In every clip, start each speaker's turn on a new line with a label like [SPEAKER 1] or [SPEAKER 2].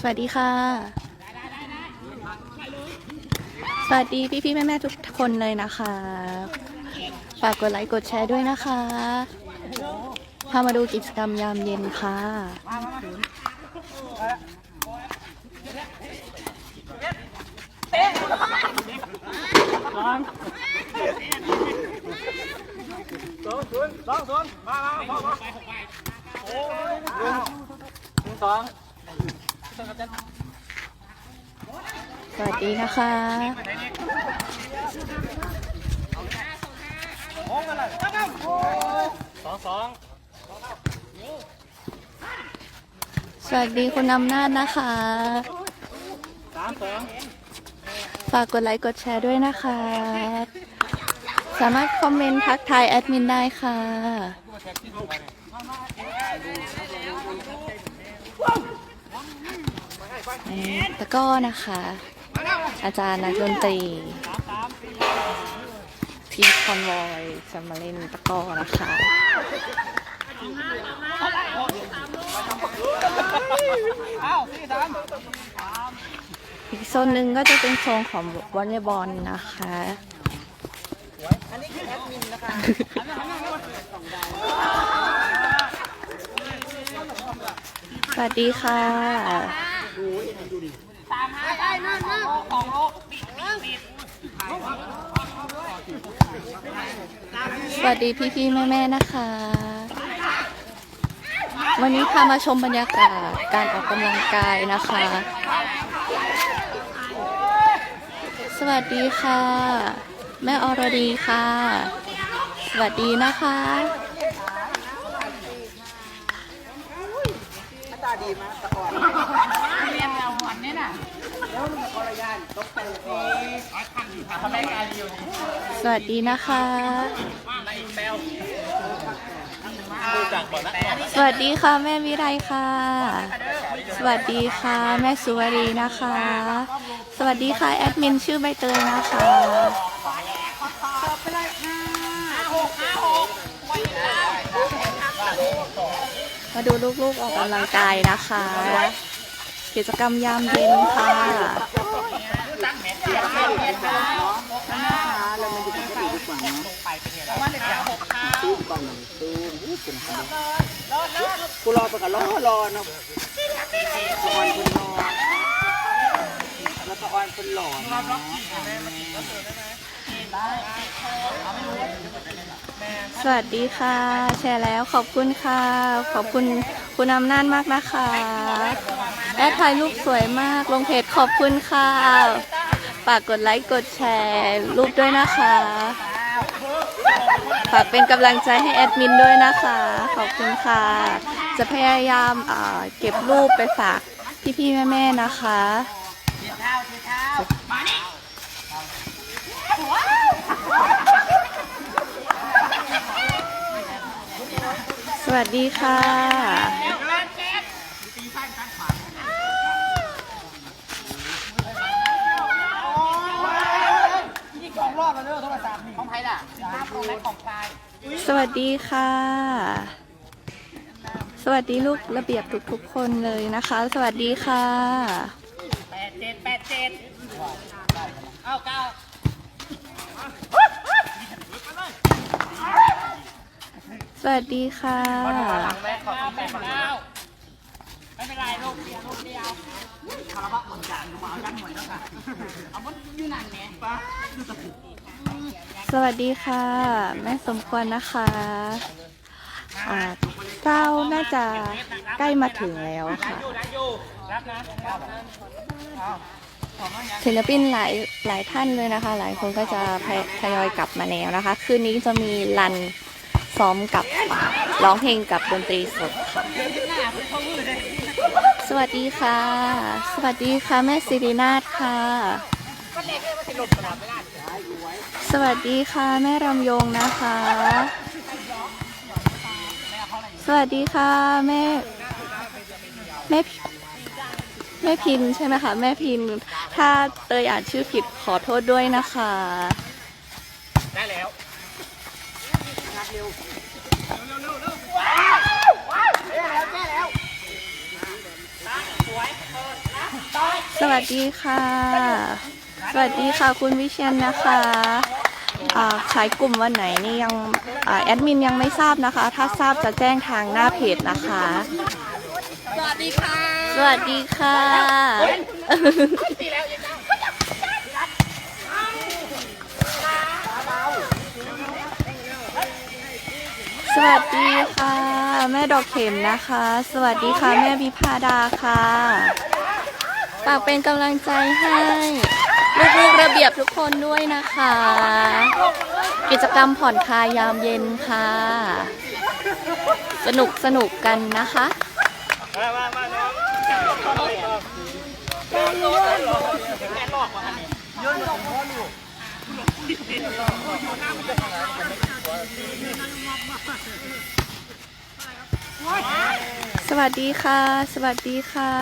[SPEAKER 1] สวัสดีค่ะ สวัสดีพี่พี่ๆแม่แม่ๆทุกคนเลยนะคะ ฝากกดไลค์กดแชร์ด้วยนะคะ พามาดูกิจกรรมยามเย็นค่ะ
[SPEAKER 2] สองศูนย์สองศูนย์มามามามาโอ้ยหนึ่ง สอง
[SPEAKER 1] สวัสดีนะคะ
[SPEAKER 2] โอ้กันเลยสองสอง
[SPEAKER 1] สวัสดีคุณอำนาจนะคะ
[SPEAKER 2] สามสอง
[SPEAKER 1] ฝากกดไลค์กดแชร์ด้วยนะคะ สามารถคอมเมนต์ทักทายแอดมินได้ค่ะ ตะกร้อนะคะ อาจารย์นักดนตรีทีมคอนวอยจะมาเล่นตะกร้อนะคะ
[SPEAKER 2] อี
[SPEAKER 1] กโซนหนึ่งก็จะเป็นโซนของวอลเลย์บอลนะคะสวัสดีค่ะ สวัสดีพี่ๆแม่ๆนะคะ วันนี้พามาชมบรรยากาศการออกกำลังกายนะคะ สวัสดีค่ะ แม่อรดีค่ะ สวัสดีนะคะ สวัสดีนะคะสวัสดีค่ะ แม่วิไลค่ะ สวัสดีค่ะ แม่สุวรีนะคะ สวัสดีค่ะ แอดมินชื่อใบเตยนะคะ มาดูลูกๆออกกำลังกายนะคะ กิจกรรมยามเย็นค่ะ
[SPEAKER 2] กูรอไปกับรอรอนะออนคนรอแล้วก็ออนคนหล่อนะ
[SPEAKER 1] สวัสดีค่ะ แชร์แล้วขอบคุณค่ะ ขอบคุณคุณอำนาจมากนะคะแอดถ่ายรูปสวยมากลงเพจขอบคุณค่ะฝากกดไลค์กดแชร์รูปด้วยนะคะฝากเป็นกำลังใจให้แอดมินด้วยนะคะ ขอบคุณค่ะ จะพยายามเก็บรูปไปฝากพี่ๆแม่ๆนะคะสวัสดีค่ะ
[SPEAKER 2] นี่งรอบแล้ วเด้อโทรศัพท์ของใครล่ะภาพของแม่ของกาย
[SPEAKER 1] สวัสดีค่ะ สวัสดีลูกระเบียบทุกๆคนเลยนะคะ สวัสดีค่ะ
[SPEAKER 2] แปดเจ็ดแปดเจ็ดเก้าเก้า
[SPEAKER 1] สวัสดีค่ะ
[SPEAKER 2] ไม่เป็นไรลูกเดียวลูกเดียวคาราบะหมือนกันมาเอาจังหน่อยแล้วกันเอามันอยู่นั่นไงป้า
[SPEAKER 1] สวัสดีค่ะ แม่สมควรนะคะอ่าเจ้าน่าจะใกล้มาถึงแล้วค่ะ
[SPEAKER 2] อยู่ได้อยู่รับนะรับนะเอา
[SPEAKER 1] ศิลปินหลายหลายท่านเลยนะคะ หลายคนก็จะทยทยอยกลับมาแล้วนะคะ คืนนี้จะมีรัน ซ้อมกับร้องเพลงกับดนตรีสดค่ะ สวัสดีค่ะ สวัสดีค่ะ แม่สิรินาถค่ะ สวัสดีค่ะ แม่รำยงนะคะ สวัสดีค่ะ แม่แม่แม่พินใช่ไหมคะแม่พิน ถ้าเตยอ่านชื่อผิดขอโทษด้วยนะคะ
[SPEAKER 2] ได้แล้ว
[SPEAKER 1] สสวัสดีค่ะ สวัสดีค่ะคุณวิเชียนนะคะอ่าขายกลุ่มวันไหนนี่ยังอ่าแอดมินยังไม่ทราบนะคะ ถ้าทราบจะแจ้งทางหน้าเพจนะคะ
[SPEAKER 2] สวัสดีค่ะ
[SPEAKER 1] สวัสดีค่ะ
[SPEAKER 2] ตีแล้วยังจ้า
[SPEAKER 1] วัสดีค่ะ แม่ดอกเข็มนะคะ สวัสดีค่ะ แม่วิพาดาค่ะฝากเป็นกำลังใจให้ลูกๆระเบียบทุกคนด้วยนะคะ กิจกรรมผ่อนคลายยามเย็นค่ะ สนุกสนุกกันนะคะ สวัสดีค่ะ สวัสดีค่ะ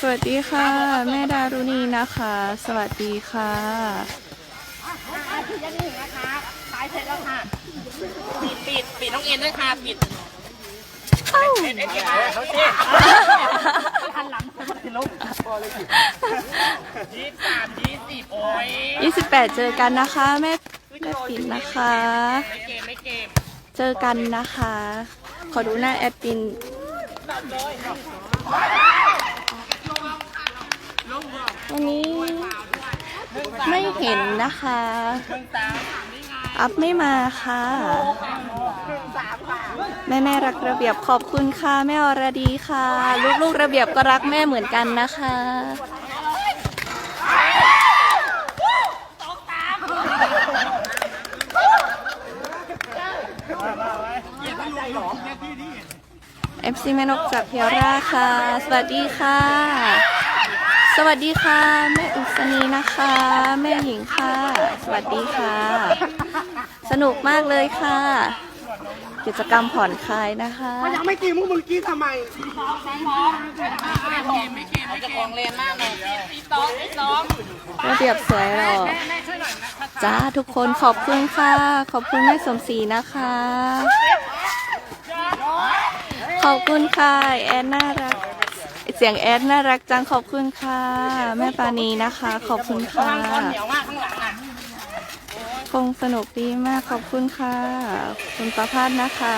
[SPEAKER 1] สวัสดีค่ะ แม่ดารุณีนะคะ สวัสดีค่ะ
[SPEAKER 2] ยังหนึ่งนะคะขายเสร็จแล้วค่ะ ปิดปิดปิดน้องเอ็นด้วยค่ะ ปิด
[SPEAKER 1] เอ้า
[SPEAKER 2] เอ็นเอ็นเอ็นเขาสิทันหลัง ลุกยี่สิบสามยี่สิบโอ้ย
[SPEAKER 1] 28เจอกันนะคะแม่แม่ปิดนะคะ
[SPEAKER 2] ไม่เกมไม่เกม
[SPEAKER 1] เจอกันนะคะ ขอดูหน้าแอดปินวันนี้ไม่เห็นนะคะ อัพไม่มาค่ะ แม่แม่รักระเบียบขอบคุณค่ะแม่อรดีค่ะ ลูกๆระเบียบก็รักแม่เหมือนกันนะคะ FC แม่นกจากเพียร่าค่ะ สวัสดีค่ะ สวัสดีค่ะ แม่อุศนีนะคะ แม่หญิงค่ะ สวัสดีค่ะ สนุกมากเลยค่ะ กิจกรรมผ่อนคลายนะคะ
[SPEAKER 3] ยังไม่กินมึงมึงกินทำไม
[SPEAKER 2] ไม่เกมไม่เกมไม่เกมจะคลองเลนมากเลยตีสองตีสอง
[SPEAKER 1] ระเบียบสวยหรอจ้าทุกคนขอบคุณค่ะ ขอบคุณแม่สมศรีนะคะ ขอบคุณค่ะแอนน่ารัก เสียงแอดน่ารักจังขอบคุณค่ะ แม่ปานีนะคะ ขอบคุณค่ะ คงสนุกดีมากขอบคุณค่ะ คุณประพาสนะคะ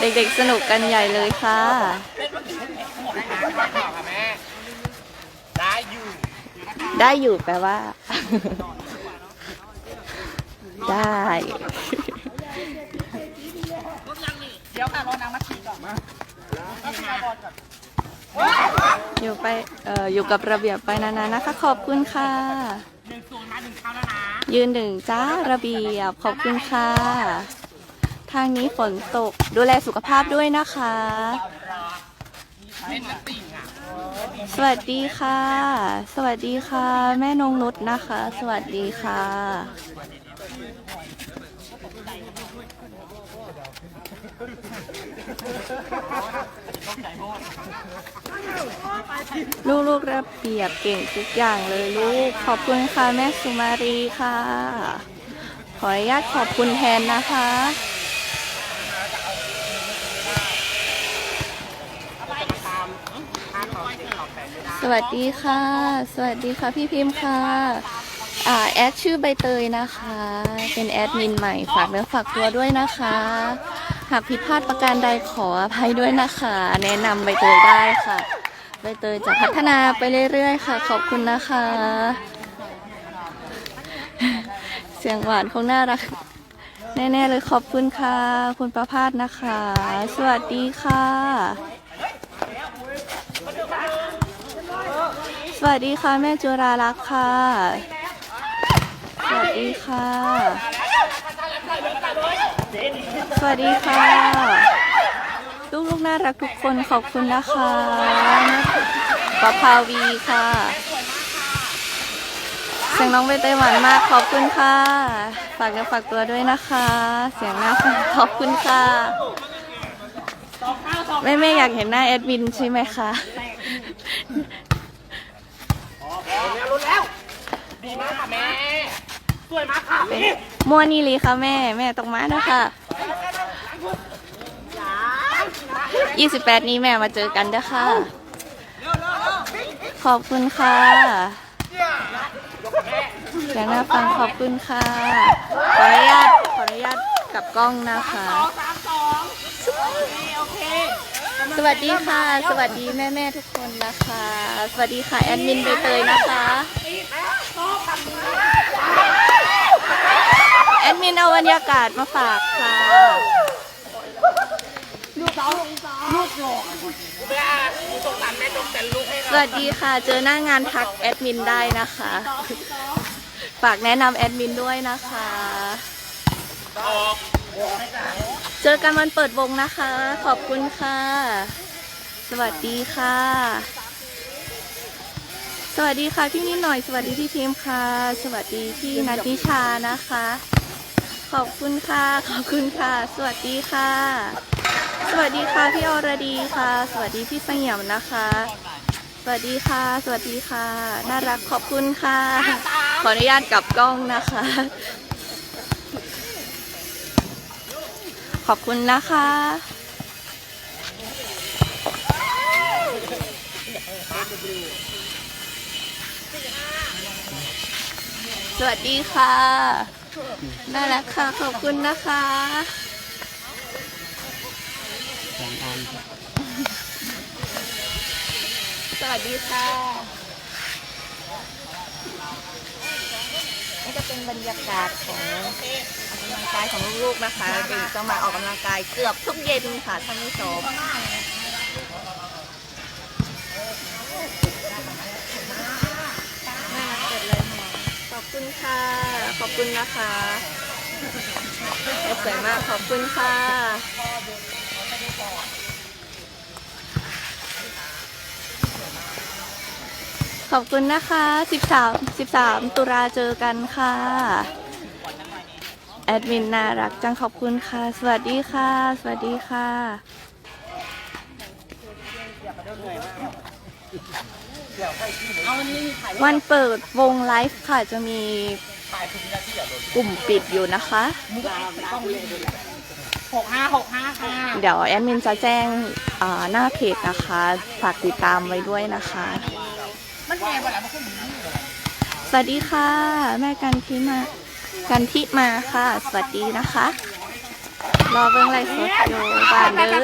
[SPEAKER 1] เด็กๆสนุกกันใหญ่เลยค่ะ
[SPEAKER 2] ได้อยู่
[SPEAKER 1] ได้อยู่แปลว่า ได้
[SPEAKER 2] เดี๋ยวค่ะรอนางมาขี่ก่อนมา
[SPEAKER 1] อยู่ไปเอ่ออยู่กับระเบียบไปนานๆนะคะ ขอบคุณค่ะ
[SPEAKER 2] หนึ่งศูนย์มาหนึ่งเข้าแล้วนะ
[SPEAKER 1] ยืนหนึ่งจ้าระเบียบขอบคุณค่ะ ทางนี้ฝนตกดูแลสุขภาพด้วยนะคะ
[SPEAKER 2] เล่นนักติ่งอะ
[SPEAKER 1] สวัสดีค่ะ สวัสดีค่ะ แม่นงนุชนะคะ สวัสดีค่ะ ลูกๆระเบียบเก่งทุกอย่างเลยลูก ขอบคุณค่ะแม่สุมารีค่ะ ขออนุญาตขอบคุณแทนนะคะสวัสดีค่ะ สวัสดีค่ะพี่พิมพ์ค่ะอ่าแอดชื่อใบเตยนะคะ เป็นแอดมินใหม่ฝากเนื้อฝากตัวด้วยนะคะ หากผิดพลาดประการใดขออภัยด้วยนะคะ แนะนำใบเตยได้ค่ะ ใบเตยจะพัฒนาไปเรื่อยๆค่ะ ขอบคุณนะคะ เสียงหวานคงน่ารัก แน่ๆเลยขอบคุณค่ะ คุณประพาสนะคะ สวัสดีค่ะ สวัสดีค่ะ แม่จุรารักษ์ค่ะ สวัสดีค่ะ สวัสดีค่ะลูกๆน่ารักทุกคนขอบคุณนะคะปะพาวีค่ะเสียงน้องใบเตยหวานมากขอบคุณค่ะ ฝากเนื้อฝากตัวด้วยนะคะ เสียงน่าฟังขอบคุณค่ะแม่แม่อยากเห็นหน้าแอดมินใช่ไหมคะรุนแล้ว
[SPEAKER 2] ดีมากค่ะแม่สวยมากค่ะ
[SPEAKER 1] มัวนี่ลีค่ะแม่ แม่ต้องมานะคะ28นี้แม่มาเจอกันเด้อค่ะ ขอบคุณค่ะเดี๋ยวหน้าฟังขอบคุณค่ะ ขออนุญาตขออนุญาตกับกล้องนะคะ
[SPEAKER 2] ส
[SPEAKER 1] วัสดีค่ะ สวัสดีแม่แม่ทุกคนนะคะ สวัสดีค่ะ แอดมินใบเตยนะคะ แอดมินเอาบรรยากาศมาฝากค่ะ
[SPEAKER 2] ลูกโยกลูกสงสารแม่ตกแต่ลูกให้
[SPEAKER 1] สวัสดีค่ะ เจอหน้างานทักแอดมินได้นะคะ ฝากแนะนำแอดมินด้วยนะคะ
[SPEAKER 2] ออก
[SPEAKER 1] เจอกันวันเปิดวงนะคะ ขอบคุณค่ะ สวัสดีค่ะ สวัสดีค่ะพี่นิดหน่อย สวัสดีพี่พิมพ์ค่ะ สวัสดีพี่นัทนิชานะคะ ขอบคุณค่ะ ขอบคุณค่ะ สวัสดีค่ะ สวัสดีค่ะพี่อรดีค่ะ สวัสดีพี่เสงี่ยมนะคะ สวัสดีค่ะ สวัสดีค่ะ น่ารักขอบคุณค่ะ ขออนุญาตกลับกล้องนะคะ ขอบคุณนะคะสวัสดีค่ะ น่ารักค่ะ ขอบคุณนะคะสวัสดีค่ะนี่ก็เป็นบรรยากาศของออกกำลังกายของลูกๆนะคะเด็กก็มาออกกำลังกายเกือบทุกเย็นค่ะท่านผู้ชมน่ารักเกิดเลยค่ะขอบ คุณค่ะ ขอบคุณนะคะสวยมากขอบคุณค่ะขอบคุณนะคะ 13 13 ตุลาเจอกันค่ะ แอดมินน่ารักจังขอบคุณค่ะ สวัสดีค่ะ สวัสดีค่ะ วันเปิดวงไลฟ์ค่ะจะมีกลุ่มปิดอยู่นะคะ
[SPEAKER 2] หกห้าหกห้าค่ะ
[SPEAKER 1] เดี๋ยวแอดมินจะแจ้งอ่าหน้าเพจนะคะ ฝากติดตามไว้ด้วยนะคะ
[SPEAKER 2] มันแพงกว่าแล้วมันขึ้นอย่างนี้เลย
[SPEAKER 1] สวัสดีค่ะ แม่กันที่มา กันที่มาค่ะ สวัสดีนะคะ รอเบื้องไลฟ์สดอยู่บ้านเด้อ